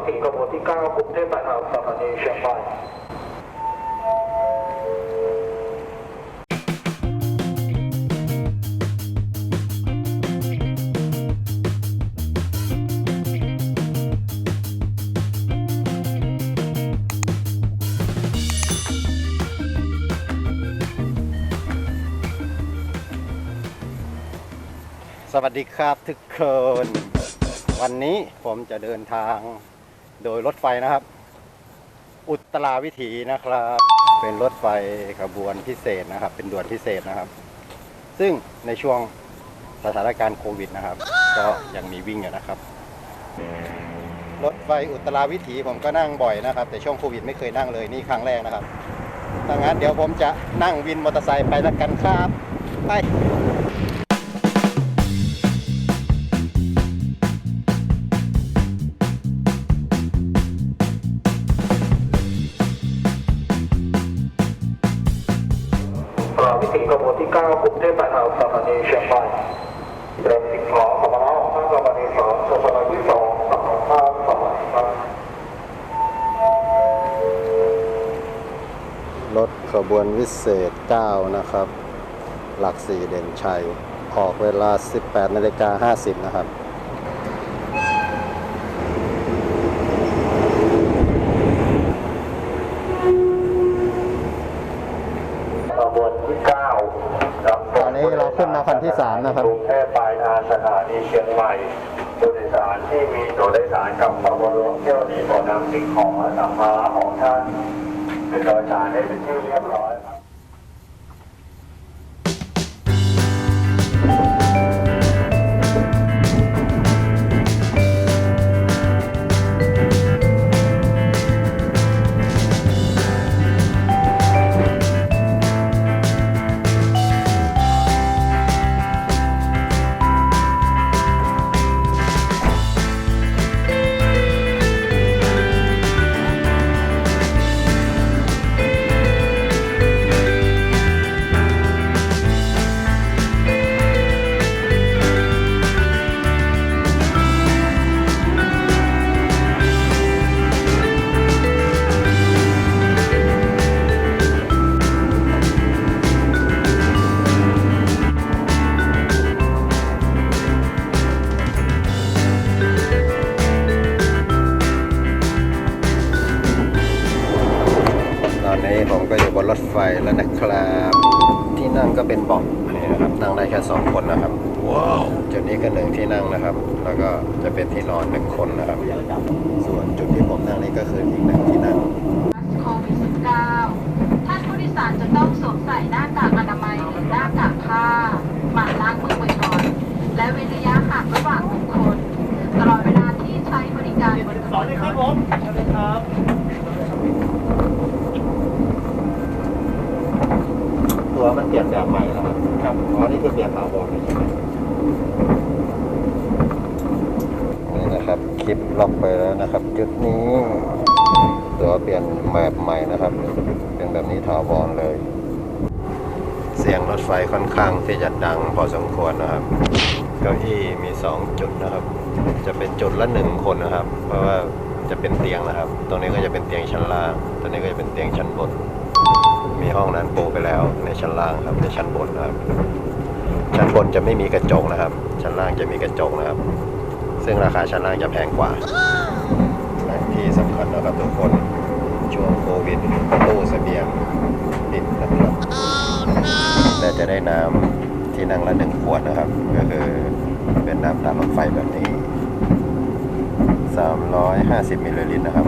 วิถีขบวนที่9กรุงเทพมหานครสถานีเชียงใหม่สวัสดีครับทุกคน วันนี้ผมจะเดินทาง โดยรถไฟนะครับ อุตราวิถีนะครับ เป็นรถไฟขบวนพิเศษนะครับ เป็นด่วนพิเศษนะครับ ซึ่งในช่วงสถานการณ์โควิดนะครับ ก็ยังมีวิ่งอยู่นะครับ รถไฟอุตราวิถีผมก็นั่งบ่อยนะครับ แต่ช่วงโควิดไม่เคยนั่งเลยนี่ครั้งแรกนะครับดังนั้นเดี๋ยวผมจะนั่งวินมอเตอร์ไซค์ไปแล้วกันครับไปป รถขบวนวิเศษ 9 นะครับ หลักสี่เด่นชัย ออกเวลา 18นาฬิกา50 นะครับขบวนที่9ครับตอนนี้เราขึ้นมาคันที่สามนะครับกรุงเทพปลายทางสถานีเชียงใหม่ผู้โดยสารที่มีตัวโดยสารกับขบวนรถเที่ยวนี้ขอนำสิ่งของและสัมภาระของท่าน ขึ้นโดยสารให้เป็นที่เรียบร้อย ไฟแล้วนะครับ ที่นั่งก็เป็นเบาะนี่นะครับนั่งได้แค่สองคนนะครับว้าวจุดนี้ก็หนึ่งที่นั่งนะครับ แล้วก็จะเป็นที่นอนหนึ่งคนนะครับ ส่วนจุดที่ผมนั่งนี่ก็คืออีกหนึ่งที่นั่ง โโควิด -19 ท่านผู้โดยสารจะต้องสวมใส่หน้ากากอนามัยหรือหน้ากากผ้าหมั่นล้างมือบ่อยๆ และเว้นระยะห่างระหว่างบุคคล ตลอดเวลาที่ใช้บริการบนขบวนรถ ตัวมันเปลี่ยนแบบใหม่แล้วครับ ครับอ๋อนี่คือเปลี่ยนถาวรเลยใช่ไหม นะครับ คลิปล็อกไปแล้วนะครับ จุดนี้ตัวเปลี่ยนแบบใหม่นะครับ เป็นแบบนี้ถาวรเลย เสียงรถไฟค่อนข้างที่จะดังพอสมควรนะครับ เก้าอี้มีสองจุดนะครับ จะเป็นจุดละหนึ่งคนนะครับ เพราะว่าจะเป็นเตียงนะครับ ตรงนี้ก็จะเป็นเตียงชั้นล่าง ตรงนี้ก็จะเป็นเตียงชั้นบน มีห้องนั้นปูไปแล้วในชั้นล่างครับ ในชั้นบนนะครับ ชั้นบนจะไม่มีกระจกนะครับ ชั้นล่างจะมีกระจกนะครับ ซึ่งราคาชั้นล่างจะแพงกว่าและที่สำคัญนะครับทุกคนช่วงโควิดตู้เสบียงปิดนะครับและจะได้น้ำที่นั่งละหนึ่งขวดนะครับ ก็คือเป็นน้ำตามรถไฟแบบนี้ 350มิลลิลิตรนะครับ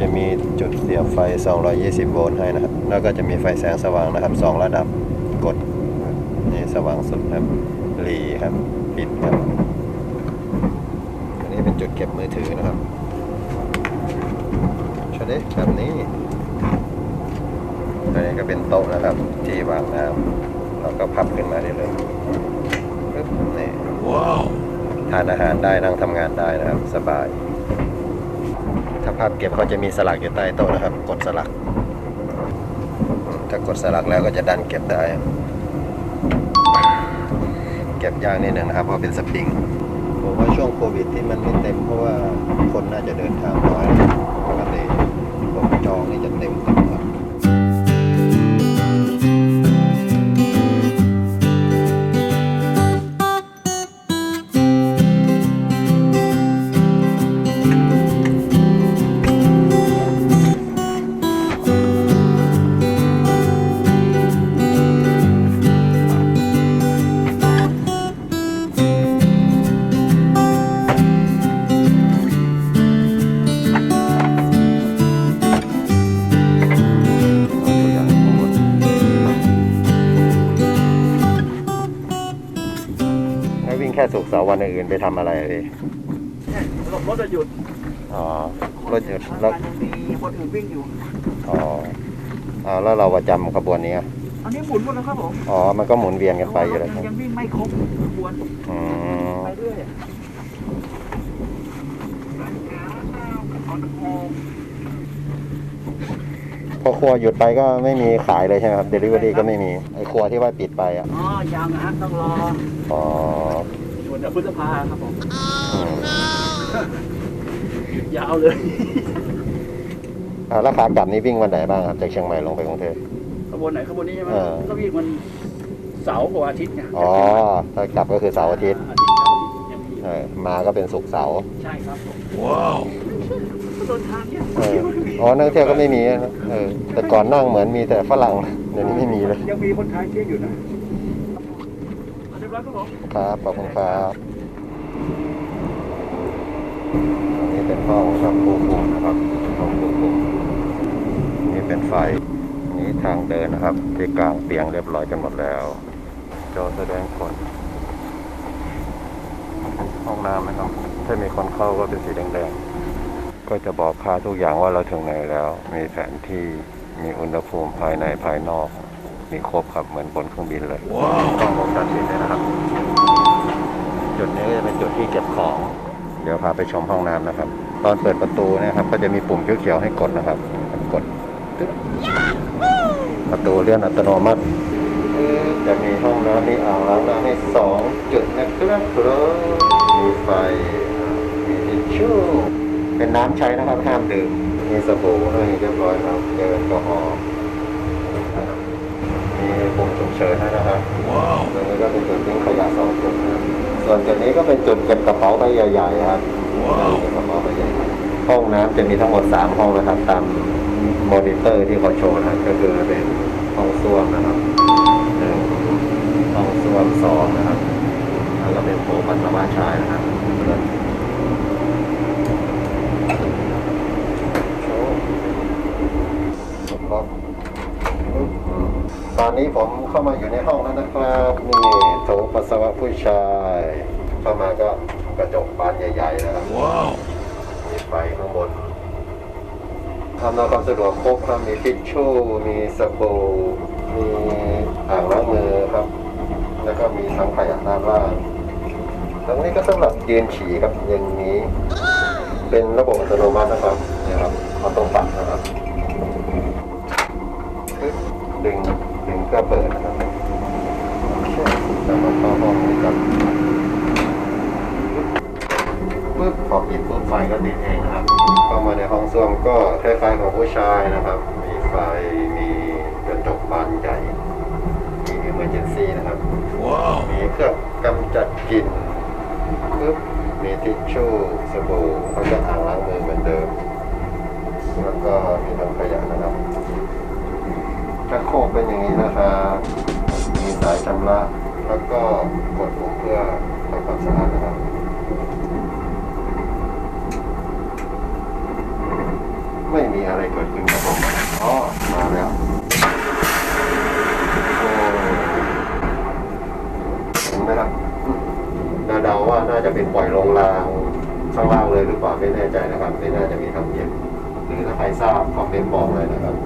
จะมีจุดเสียบไฟ 220 โวลต์ให้นะครับ แล้วก็จะมีไฟแสงสว่างนะครับ 2 ระดับกดนี่สว่างสุดครับหลีครับ ปิดครับ อันนี้เป็นจุดเก็บมือถือนะครับชดเดแบบนี้อันนี้ก็เป็นโต๊ะนะครับ ที่วางน้ำเราก็พับขึ้นมาได้เลยปึ๊บนี่ว้าวทานอาหารได้นั่งทำงานได้นะครับ สบาย ถ้าภาพเก็บเขาจะมีสลักอยู่ใต้โต๊ะนะครับ กดสลัก ถ้ากดสลักแล้วก็จะดันเก็บได้ เก็บยากนิดนึงนะครับเพราะเป็นสปริงผมว่าช่วงโควิดที่มันไม่เต็มเพราะว่าคนน่าจะเดินทางน้อยปกติผมจองนี่จะเต็มตล วิ่งแค่สุกร์เสาร์วันอื่นๆไปทำอะไรอะพี่รถจะหยุดอ๋อรถหยุดแล้วยังมีคนอื่นวิ่งอยู่ อ๋ออ๋อแล้วเราประจำขบวนนี้อะอันนี้หมุนหมดแล้วครับผมอ๋อมันก็หมุนเวียนกันไปอยู่แล้วยังยังวิ่งไม่ครบขบวนอืมไปเรื่อย พอครัวหยุดไปก็ไม่มีขายเลยใช่ไหมครับเดลิเวอรี่ก็ไม่มีไอ้ครัวที่ว่าปิดไปอะอ๋อยังนะฮะต้องรออ๋อส่วนเดี๋ยวพฤษภาครับผมอืมหยุดยาวเลยอ่าแล้วขากลับนี่วิ่งวันไหนบ้างครับจากเชียงใหม่ลงไปกรุงเทพขบวนไหนขบวนนี้ใช่ไหมเออก็วิ่งมันเสาร์กับอาทิตย์ไงอ๋อถ้ากลับก็คือเสาร์อาทิตย์อาทิตย์เสาร์อาทิตย์ยังมีเออมาก็เป็นศุกร์เสาร์ใช่ครับผมว้าวต้นทางเนี่ยเอออ๋อนักท่องเที่ยวก็ไม่มีนะเออแต่ก่อนนั่งเหมือนมีแต่ฝรั่งเดี๋ยวนี้ไม่มีเลยยังมีคนไทยเที่ยวอยู่นะเรียบร้อยครับผมครับขอบคุณครับอันนี้เป็นห้องครับผู้คุมนะครับห้องผู้คุมนี่เป็นไฟนี่ทางเดินนะครับ ที่กลางเตียงเรียบร้อยกันหมดแล้วจอแสดงผลห้องน้ำนะครับถ้ามีคนเข้าก็เป็นสีแดงๆ ก็จะบอกค่าทุกอย่างว่าเราถึงไหนแล้ว มีแผนที่มีอุณหภูมิภายในภายนอก มีครบครับเหมือนบนเครื่องบินเลยต้องวงจรปิดเลยนะครับ จุดนี้ก็จะเป็นจุดที่เก็บของ เดี๋ยวพาไปชมห้องน้ำนะครับ ตอนเปิดประตูเนะครับ ก็จะมีปุ่มเขียวๆให้กดนะครับกดตึ๊บประตูเลื่อนอัตโนมัติจะมีห้องน้ำมีอ่างล้างหน้าให้สองจุดนะครับมีไฟมีทิชชู่ เป็นน้ำใช้นะครับห้ามดื่มมีสบู่ให้เรียบร้อยครับเจลแอลกอฮอล์มีปุ่มฉุกเฉินให้นะครับว้าวตรงนี้ก็เป็นจุดทิ้งขยะสองจุดนะครับส่วนจุดนี้ก็เป็นจุดเก็บกระเป๋าใบใหญ่ๆครับว้าวเก็บกระเป๋าใบใหญ่ๆห้องน้ำจะมีทั้งหมดสามห้องนะครับตามมอนิเตอร์ที่เขาโชว์นะครับก็คือเป็นห้องส้วมนะครับหนึ่งห้องส้วมสองนะครับแล้วก็เป็นโถปัสสาวะชายนะครับโชว์ ครับ ตอนนี้ผมเข้ามาอยู่ในห้องแล้วนะครับนี่โถปัสสาวะผู้ชาย เข้ามาก็กระจกบานใหญ่ๆนะครับว้าวมีไฟข้างบนทำนวยความสะดวกครบครับมีทิชชู่มีสบู่มีอ่างล้างมือครับ แล้วก็มีทั้งขยะด้านล่างตรงนี้ก็สำหรับยืนฉี่ครับอย่างนี้ เป็นระบบอัตโนมัตินะครับเนี่ยครับออโต้ปัดนะครับปึ๊บดึง ดึงก็เปิดนะครับโอเคแล้วก็เข้าห้องนี้ครับปึ๊บพอปิดปุ๊บไฟก็ติดเองนะครับเข้ามาในห้องส้วมก็คล้ายๆของผู้ชายนะครับ มีไฟมีกระจกบานใหญ่มี emergency นะครับ มีเครื่องกำจัดกลิ่นปึ๊บมีทิชชู่สบู่แล้วก็อ่างล้างมือเหมือนเดิม แล้วก็มีถังขยะนะครับ ชักโครกเป็นอย่างนี้นะครับมีสายชำระ แล้วก็กดปุ่มเพื่อทำความสะอาดนะครับไม่มีอะไรเกิดขึ้นครับผมอ๋อมาแล้วโอ้เห็นไหมครับนาเดาว่าน่าจะเป็นปล่อยลงรางข้างล่างเลยหรือเปล่าไม่แน่ใจนะครับ ไม่น่าจะมีทำเย็นหรือถ้าใครทราบคอมเมนต์บอกเลยนะครับ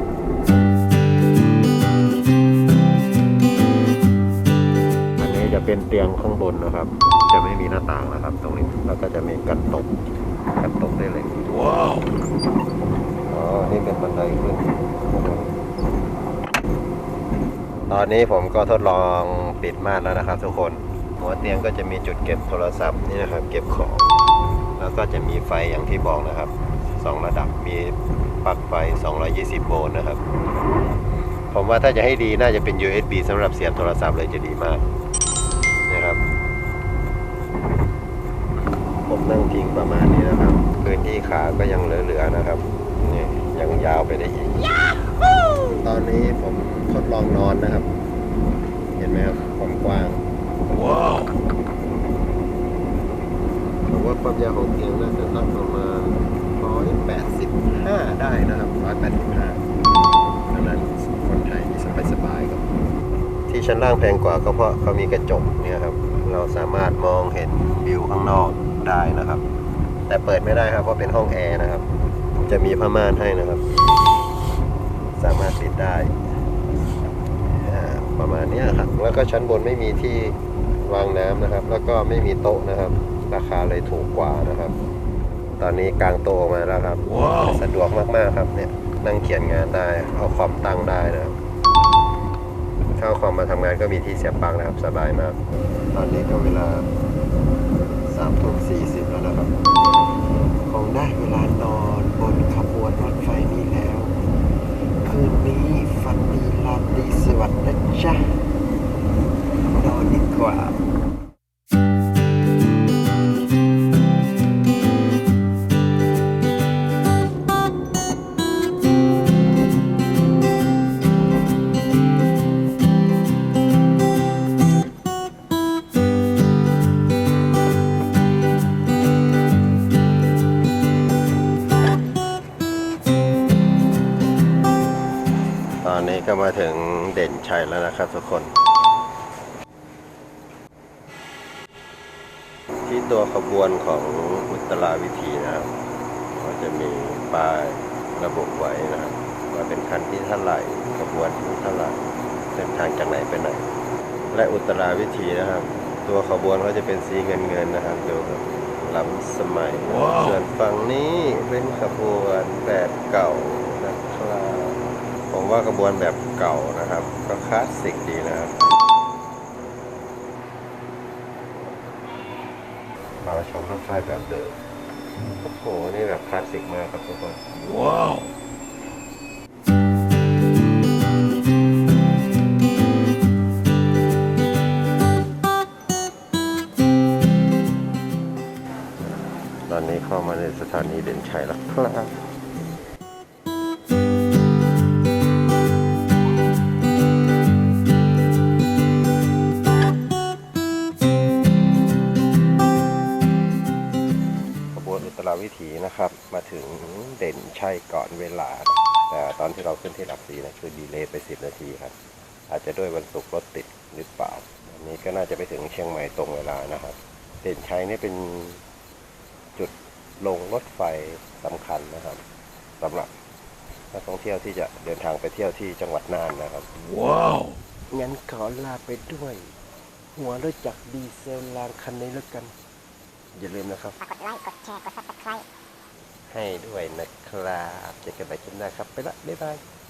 จะเป็นเตียงข้างบนนะครับ จะไม่มีหน้าต่างนะครับ ตรงนี้แล้วก็จะมีกันตกกันตกได้เลยว้าวอ๋อนี่เป็นบันไดขึ้นตอนนี้ผมก็ทดลองปิดม่านแล้วนะครับ ทุกคนหัวเตียงก็จะมีจุดเก็บโทรศัพท์นี่นะครับ เก็บของ แล้วก็จะมีไฟอย่างที่บอกนะครับสองระดับมีปลั๊กไฟ 220 โวลต์นะครับ ผมว่าถ้าจะให้ดีน่าจะเป็น USB สำหรับเสียบโทรศัพท์เลยจะดีมากนะครับ ผมนั่งพิง ประมาณนี้นะครับ พื้นที่ขาก็ยังเหลือๆนะครับนี่ยังยาวไปได้อีก ตอนนี้ผมทดลองนอนนะครับ เห็นไหมครับความกว้างว้าวผมว่าความยาวของเตียงน่าจะตั้งประมาณ185 ได้นะครับ185ดังนั้นคนไทยมีสบายสบายๆครับที่ชั้นล่างแพงกว่าก็เพราะเขามีกระจกเนี่ยครับ เราสามารถมองเห็นวิวข้างนอกได้นะครับ แต่เปิดไม่ได้ครับเพราะเป็นห้องแอร์นะครับ จะมีผ้าม่านให้นะครับ สามารถปิดได้อ่าประมาณเนี้ยครับแล้วก็ชั้นบนไม่มีที่วางน้ำนะครับ แล้วก็ไม่มีโต๊ะนะครับ ราคาเลยถูกกว่านะครับ ตอนนี้กางโต๊ะออกมาแล้วครับสะดวกมากๆครับเนี่ยนั่งเขียนงานได้เอาคอมตั้งได้นะครับถ้าเอาคอมมาทำงานก็มีที่เสียบปลั๊กนะครับ สบายมาก ตอนนี้ก็เวลาสามทุ่มสี่สิบ ได้เวลา มาถึงเด่นชัยแล้วนะครับทุกคน ที่ตัวขบวนของอุตราวิธีนะครับก็จะมีป้ายระบุไว้นะครับว่าเป็นคันที่เท่าไหร่ขบวนที่เท่าไหร่เส้นทางจากไหนไปไหน และอุตราวิธีนะครับ ตัวขบวนก็จะเป็นสีเงินเงินๆนะครับดูครับล้ำสมัยส่วนฝั่งนี้เป็นขบวนแบบเก่านะครับ ผมว่ากระบวนแบบเก่านะครับ ก็คลาสสิกดีนะครับมาชมรถไฟแบบเดิมโอ้โห นี่แบบคลาสสิกมากครับทุกคน ว้าวตอนนี้เข้ามาในสถานีเด่นชัยแล้วค เด่นชัยก่อนเวลา แต่ตอนที่เราขึ้นที่หลักสีนะคือดีเลย์ไป10นาทีครับ อาจจะด้วยวันศุกร์รถติดหรือเปล่าอันนี้ก็น่าจะไปถึงเชียงใหม่ตรงเวลานะครับเด่นชัยนี่เป็นจุดลงรถไฟสำคัญนะครับสำหรับนักท่องเที่ยวที่จะเดินทางไปเที่ยวที่จังหวัดน่านนะครับ ว้าว งั้นขอลาไปด้วย หัวรถจักรดีเซลรางคันนี้แล้วกัน อย่าลืมนะครับฝากกดไลค์ กดแชร์ กด subscribe ให้ด้วยนะครับเจอกันใหม่คลิปหน้าครับ ไปละ บ๊ายบาย